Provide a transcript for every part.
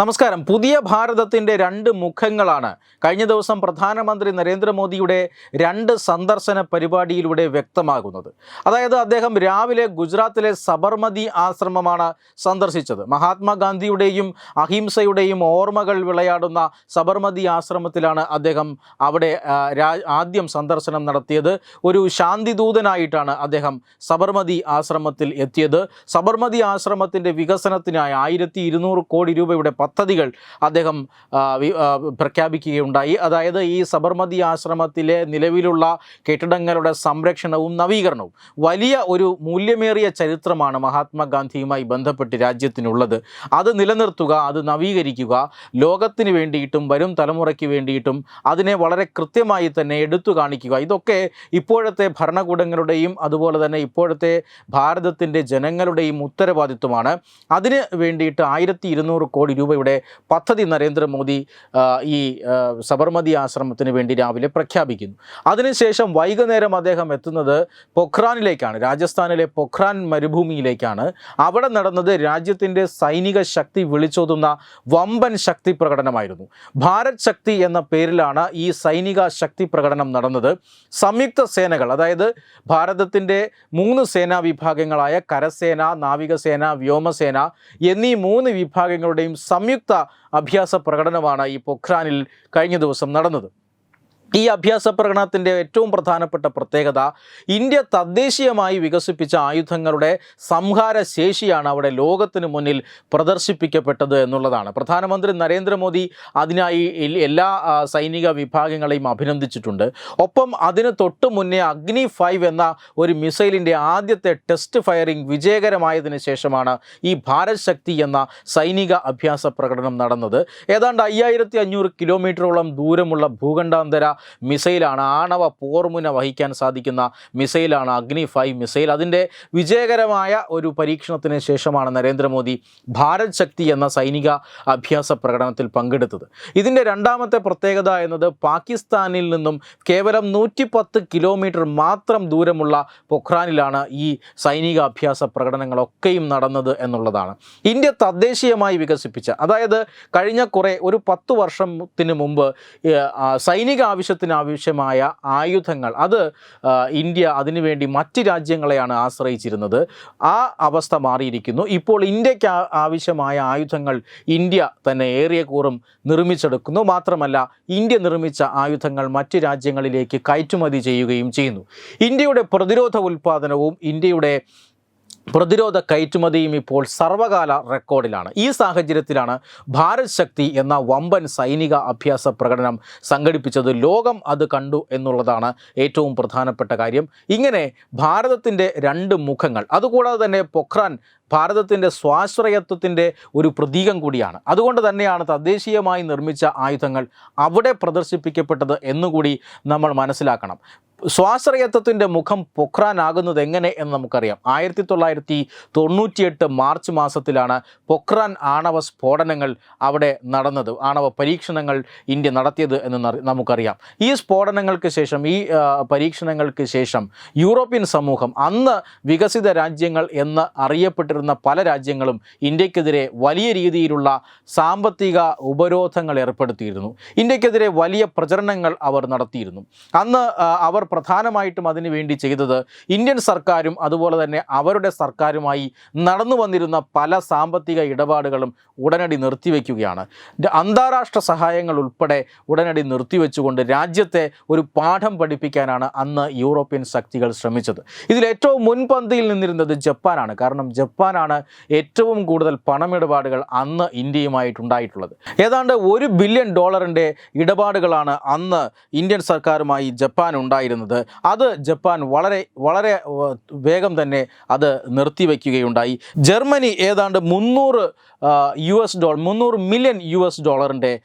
നമസ്കാരം. പുതിയ ഭാരതത്തിന്റെ രണ്ട് മുഖങ്ങളാണ്. കഴിഞ്ഞ ദിവസം പ്രധാനമന്ത്രി നരേന്ദ്രമോദിയുടെ രണ്ട് സന്ദർശന പരിപാടിയിലൂടെ വ്യക്തമാകുന്നത്. അതായത് അദ്ദേഹം രാവിലെ ഗുജറാത്തിലെ സബർമതി ആശ്രമമാണ് സന്ദർശിച്ചത്. മഹാത്മാഗാന്ധിയുടെയും അഹിംസയുടെയും ഓർമ്മകൾ വിളയാടുന്ന സബർമതി ആശ്രമത്തിലാണ് അദ്ദേഹം അവിടെ ആദ്യം സന്ദർശനം നടത്തിയത്. ഒരു ശാന്തിദൂതനായിട്ടാണ് അദ്ദേഹം സബർമതി ആശ്രമത്തിൽ എത്തിയത്. സബർമതി ആശ്രമത്തിന്റെ വികസനത്തിനായി ആയിരത്തി കോടി രൂപയുടെ പദ്ധതികൾ അദ്ദേഹം പ്രഖ്യാപിക്കുകയുണ്ടായി. അതായത് ഈ സബർമതി ആശ്രമത്തിലെ നിലവിലുള്ള കെട്ടിടങ്ങളുടെ സംരക്ഷണവും നവീകരണവും വലിയ ഒരു മൂല്യമേറിയ ചരിത്രമാണ് മഹാത്മാഗാന്ധിയുമായി ബന്ധപ്പെട്ട് രാജ്യത്തിനുള്ളത്. അത് നിലനിർത്തുക അത് നവീകരിക്കുക ലോകത്തിന് വേണ്ടിയിട്ടും വരും തലമുറയ്ക്ക് വേണ്ടിയിട്ടും അതിനെ വളരെ കൃത്യമായി തന്നെ എടുത്തു കാണിക്കുക. ഇതൊക്കെ ഇപ്പോഴത്തെ ഭരണകൂടങ്ങളുടെയും അതുപോലെ തന്നെ ഇപ്പോഴത്തെ ഭാരതത്തിന്റെ ജനങ്ങളുടെയും ഉത്തരവാദിത്വമാണ്. അതിന് വേണ്ടിയിട്ട് ആയിരത്തി കോടി രൂപയുടെ പദ്ധതി നരേന്ദ്രമോദി ഈ സബർമതി ആശ്രമത്തിന് വേണ്ടി രാവിലെ പ്രഖ്യാപിക്കുന്നു. അതിനുശേഷം വൈകുന്നേരം അദ്ദേഹം എത്തുന്നത് പൊഖ്രാനിലേക്കാണ്. രാജസ്ഥാനിലെ പൊഖ്രാൻ മരുഭൂമിയിലേക്കാണ്. അവിടെ നടന്നത് രാജ്യത്തിന്റെ സൈനിക ശക്തി വിളിച്ചോതുന്ന വമ്പൻ ശക്തി പ്രകടനമായിരുന്നു. ഭാരത് ശക്തി എന്ന പേരിലാണ് ഈ സൈനിക ശക്തി പ്രകടനം നടന്നത്. സംയുക്ത സേനകൾ അതായത് ഭാരതത്തിന്റെ മൂന്ന് സേനാ വിഭാഗങ്ങളായ കരസേന നാവികസേന വ്യോമസേന എന്നീ മൂന്ന് വിഭാഗങ്ങളുടെയും സംയുക്ത അഭ്യാസ പ്രകടനമാണ് ഈ പൊഖ്രാനിൽ കഴിഞ്ഞ ദിവസം നടന്നത്. ഈ അഭ്യാസ പ്രകടനത്തിന്റെ ഏറ്റവും പ്രധാനപ്പെട്ട പ്രത്യേകത ഇന്ത്യ തദ്ദേശീയമായി വികസിപ്പിച്ച ആയുധങ്ങളുടെ സംഹാര ശേഷിയാണ് അവിടെ ലോകത്തിന് മുന്നിൽ പ്രദർശിപ്പിക്കപ്പെട്ടത് എന്നുള്ളതാണ്. പ്രധാനമന്ത്രി നരേന്ദ്രമോദി അതിനായി എല്ലാ സൈനിക വിഭാഗങ്ങളെയും അഭിനന്ദിച്ചിട്ടുണ്ട്. ഒപ്പം അതിന് തൊട്ട് മുന്നേ അഗ്നി ഫൈവ് എന്ന ഒരു മിസൈലിന്റെ ആദ്യത്തെ ടെസ്റ്റ് ഫയറിംഗ് വിജയകരമായതിനു ശേഷമാണ് ഈ ഭാരത് ശക്തി എന്ന സൈനിക അഭ്യാസ പ്രകടനം നടന്നത്. ഏതാണ്ട് അയ്യായിരത്തി അഞ്ഞൂറ് കിലോമീറ്ററോളം ദൂരമുള്ള ഭൂഖണ്ഡാന്തര മിസൈലാണ് ആണവ പോർമുന വഹിക്കാൻ സാധിക്കുന്ന മിസൈലാണ് അഗ്നി ഫൈവ് മിസൈൽ. അതിന്റെ വിജയകരമായ ഒരു പരീക്ഷണത്തിന് ശേഷമാണ് നരേന്ദ്രമോദി ഭാരത് ശക്തി എന്ന സൈനിക അഭ്യാസ പ്രകടനത്തിൽ പങ്കെടുത്തത്. ഇതിന്റെ രണ്ടാമത്തെ പ്രത്യേകത എന്നത് പാകിസ്ഥാനിൽ നിന്നും കേവലം നൂറ്റി പത്ത് കിലോമീറ്റർ മാത്രം ദൂരമുള്ള പൊഖ്രാനിലാണ് ഈ സൈനിക അഭ്യാസ പ്രകടനങ്ങളൊക്കെയും നടന്നത് എന്നുള്ളതാണ്. ഇന്ത്യ തദ്ദേശീയമായി വികസിപ്പിച്ച അതായത് കഴിഞ്ഞ കുറേ ഒരു പത്ത് വർഷത്തിന് മുമ്പ് സൈനിക ആവശ്യത്തിന് ആവശ്യമായ ആയുധങ്ങൾ. അത് ഇന്ത്യ അതിനുവേണ്ടി മറ്റ് രാജ്യങ്ങളെയാണ് ആശ്രയിച്ചിരുന്നത്. ആ അവസ്ഥ മാറിയിരിക്കുന്നു. ഇപ്പോൾ ഇന്ത്യയ്ക്ക് ആവശ്യമായ ആയുധങ്ങൾ ഇന്ത്യ തന്നെ ഏറിയ കൂറും നിർമ്മിച്ചെടുക്കുന്നു. മാത്രമല്ല ഇന്ത്യ നിർമ്മിച്ച ആയുധങ്ങൾ മറ്റ് രാജ്യങ്ങളിലേക്ക് കയറ്റുമതി ചെയ്യുകയും ചെയ്യുന്നു. ഇന്ത്യയുടെ പ്രതിരോധ ഉൽപ്പാദനവും ഇന്ത്യയുടെ പ്രതിരോധ കയറ്റുമതിയും ഇപ്പോൾ സർവകാല റെക്കോർഡിലാണ്. ഈ സാഹചര്യത്തിലാണ് ഭാരത് ശക്തി എന്ന വമ്പൻ സൈനിക അഭ്യാസ പ്രകടനം സംഘടിപ്പിച്ചത്. ലോകം അത് കണ്ടു എന്നുള്ളതാണ് ഏറ്റവും പ്രധാനപ്പെട്ട കാര്യം. ഇങ്ങനെ ഭാരതത്തിന്റെ രണ്ട് മുഖങ്ങൾ അതുകൂടാതെ തന്നെ പൊഖ്രാൻ ഭാരതത്തിന്റെ സ്വാശ്രയത്വത്തിന്റെ ഒരു പ്രതീകം കൂടിയാണ്. അതുകൊണ്ട് തന്നെയാണ് തദ്ദേശീയമായി നിർമ്മിച്ച ആയുധങ്ങൾ അവിടെ പ്രദർശിപ്പിക്കപ്പെട്ടത് എന്നുകൂടി നമ്മൾ മനസ്സിലാക്കണം. സ്വാശ്രയത്വത്തിന്റെ മുഖം പൊഖ്രാനാകുന്നത് എങ്ങനെ എന്ന് നമുക്കറിയാം. ആയിരത്തി തൊള്ളായിരത്തി തൊണ്ണൂറ്റിയെട്ട് മാർച്ച് മാസത്തിലാണ് പൊഖ്രാൻ ആണവ സ്ഫോടനങ്ങൾ അവിടെ നടന്നത്. ആണവ പരീക്ഷണങ്ങൾ ഇന്ത്യ നടത്തിയത് എന്ന് നമുക്കറിയാം. ഈ സ്ഫോടനങ്ങൾക്ക് ശേഷം ഈ പരീക്ഷണങ്ങൾക്ക് ശേഷം യൂറോപ്യൻ സമൂഹം അന്ന് വികസിത രാജ്യങ്ങൾ എന്ന് അറിയപ്പെട്ടിരുന്ന പല രാജ്യങ്ങളും ഇന്ത്യക്കെതിരെ വലിയ രീതിയിലുള്ള സാമ്പത്തിക ഉപരോധങ്ങൾ ഏർപ്പെടുത്തിയിരുന്നു. ഇന്ത്യക്കെതിരെ വലിയ പ്രചരണങ്ങൾ അവർ നടത്തിയിരുന്നു. അന്ന് അവർ പ്രധാനമായിട്ടും അതിനു വേണ്ടി ചെയ്തത് ഇന്ത്യൻ സർക്കാരും അതുപോലെ തന്നെ അവരുടെ സർക്കാരുമായി നടന്നു വന്നിരുന്ന പല സാമ്പത്തിക ഇടപാടുകളും ഉടനടി നിർത്തിവെക്കുകയാണ്. അന്താരാഷ്ട്ര സഹായങ്ങൾ ഉൾപ്പെടെ ഉടനടി നിർത്തിവെച്ചുകൊണ്ട് രാജ്യത്തെ ഒരു പാഠം പഠിപ്പിക്കാനാണ് അന്ന് യൂറോപ്യൻ ശക്തികൾ ശ്രമിച്ചത്. ഇതിൽ ഏറ്റവും മുൻപന്തിയിൽ നിന്നിരുന്നത് ജപ്പാനാണ്. കാരണം ജപ്പാനാണ് ഏറ്റവും കൂടുതൽ പണമിടപാടുകൾ അന്ന് ഇന്ത്യയുമായിട്ടുണ്ടായിട്ടുള്ളത്. ഏതാണ്ട് ഒരു ബില്യൺ ഡോളറിന്റെ ഇടപാടുകളാണ് അന്ന് ഇന്ത്യൻ സർക്കാരുമായി ജപ്പാൻ ഉണ്ടായിരുന്നത്. അത് ജപ്പാൻ വളരെ വളരെ വേഗം തന്നെ അത് നിർത്തിവെക്കുകയുണ്ടായി ജർമ്മനി ഏതാണ്ട് മുന്നൂറ് യു എസ് ഡോളർ മുന്നൂറ് മില്യൺ യു എസ് ഡോളറിന്റെ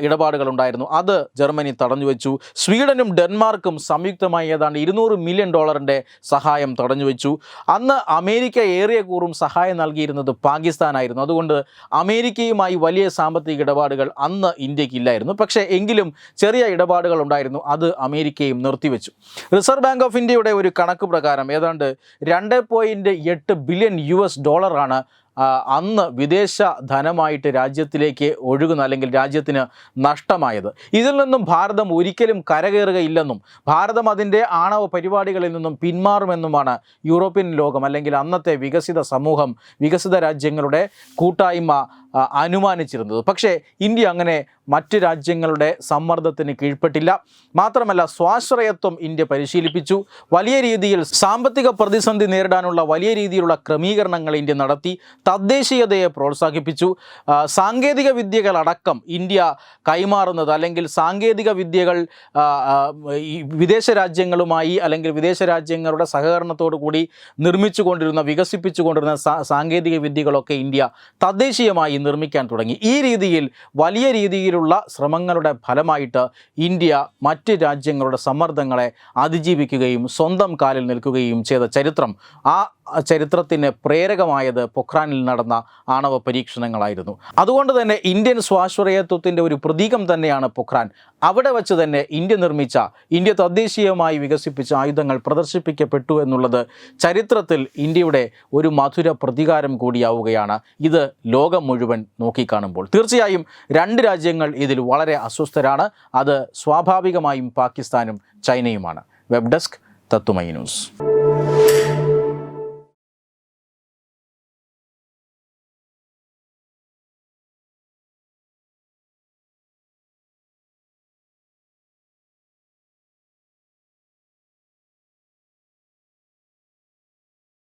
ഇടപാടുകൾ ഉണ്ടായിരുന്നു അത് ജർമ്മനി തടഞ്ഞു വെച്ചു. സ്വീഡനും ഡെൻമാർക്കും സംയുക്തമായി ഏതാണ്ട് ഇരുന്നൂറ് മില്യൺ ഡോളറിന്റെ സഹായം തടഞ്ഞു വെച്ചു. അന്ന് അമേരിക്ക ഏറിയ കൂറും സഹായം നൽകിയിരുന്നത് പാകിസ്ഥാനായിരുന്നു. അതുകൊണ്ട് അമേരിക്കയുമായി വലിയ സാമ്പത്തിക ഇടപാടുകൾ അന്ന് ഇന്ത്യക്കില്ലായിരുന്നു പക്ഷേ എങ്കിലും ചെറിയ ഇടപാടുകൾ ഉണ്ടായിരുന്നു. അത് അമേരിക്കയും നിർത്തിവെച്ചു. റിസർവ് ബാങ്ക് ഓഫ് ഇന്ത്യയുടെ ഒരു കണക്ക് പ്രകാരം ഏതാണ്ട് രണ്ട് പോയിന്റ് എട്ട് ബില്യൺ യു എസ് ഡോളറാണ് അന്ന് വിദേശ ധനമായിട്ട് രാജ്യത്തിലേക്ക് ഒഴുകുന്ന അല്ലെങ്കിൽ രാജ്യത്തിന് നഷ്ടമായത്. ഇതിൽ നിന്നും ഭാരതം ഒരിക്കലും കരകയറുകയില്ലെന്നും ഭാരതം അതിന്റെ ആണവ പരിപാടികളിൽ നിന്നും പിന്മാറുമെന്നുമാണ് യൂറോപ്യൻ ലോകം അല്ലെങ്കിൽ അന്നത്തെ വികസിത സമൂഹം വികസിത രാജ്യങ്ങളുടെ കൂട്ടായ്മ അനുമാനിച്ചിരുന്നത്. പക്ഷേ ഇന്ത്യ അങ്ങനെ മറ്റ് രാജ്യങ്ങളുടെ സമ്മർദ്ദത്തിന് കീഴ്പ്പെട്ടില്ല. മാത്രമല്ല സ്വാശ്രയത്വം ഇന്ത്യ പരിശീലിപ്പിച്ചു. വലിയ രീതിയിൽ സാമ്പത്തിക പ്രതിസന്ധി നേരിടാനുള്ള വലിയ രീതിയിലുള്ള ക്രമീകരണങ്ങൾ ഇന്ത്യ നടത്തി തദ്ദേശീയതയെ പ്രോത്സാഹിപ്പിച്ചു. സാങ്കേതിക വിദ്യകളടക്കം ഇന്ത്യ കൈമാറുന്നത് അല്ലെങ്കിൽ സാങ്കേതിക വിദ്യകൾ വിദേശ രാജ്യങ്ങളുമായി അല്ലെങ്കിൽ വിദേശ രാജ്യങ്ങളുടെ സഹകരണത്തോടു കൂടി നിർമ്മിച്ചുകൊണ്ടിരുന്ന വികസിപ്പിച്ചുകൊണ്ടിരുന്ന കൊണ്ടിരുന്ന സാങ്കേതിക വിദ്യകളൊക്കെ ഇന്ത്യ തദ്ദേശീയമായി നിർമ്മിക്കാൻ തുടങ്ങി. ഈ രീതിയിൽ വലിയ രീതിയിലുള്ള ശ്രമങ്ങളുടെ ഫലമായിട്ട് ഇന്ത്യ മറ്റ് രാജ്യങ്ങളുടെ സമ്മർദ്ദങ്ങളെ അതിജീവിക്കുകയും സ്വന്തം കാലിൽ നിൽക്കുകയും ചെയ്ത ചരിത്രം ആ ചരിത്രത്തിന് പ്രേരകമായത് പൊഖ്രാനിൽ നടന്ന ആണവ പരീക്ഷണങ്ങളായിരുന്നു. അതുകൊണ്ട് തന്നെ ഇന്ത്യൻ സ്വാശ്രയത്വത്തിന്റെ ഒരു പ്രതീകം തന്നെയാണ് പൊഖ്രാൻ. അവിടെ വച്ച് തന്നെ ഇന്ത്യ നിർമ്മിച്ച ഇന്ത്യ തദ്ദേശീയമായി വികസിപ്പിച്ച ആയുധങ്ങൾ പ്രദർശിപ്പിക്കപ്പെട്ടു എന്നുള്ളത് ചരിത്രത്തിൽ ഇന്ത്യയുടെ ഒരു മധുര പ്രതികാരം കൂടിയാവുകയാണ്. ഇത് ലോകം മുഴുവൻ നോക്കിക്കാണുമ്പോൾ. തീർച്ചയായും രണ്ട് രാജ്യങ്ങൾ ഇതിൽ വളരെ അസ്വസ്ഥരാണ്. അത് സ്വാഭാവികമായും പാകിസ്ഥാനും ചൈനയുമാണ്. വെബ് ഡെസ്ക് തത്തുമൈ ന്യൂസ്.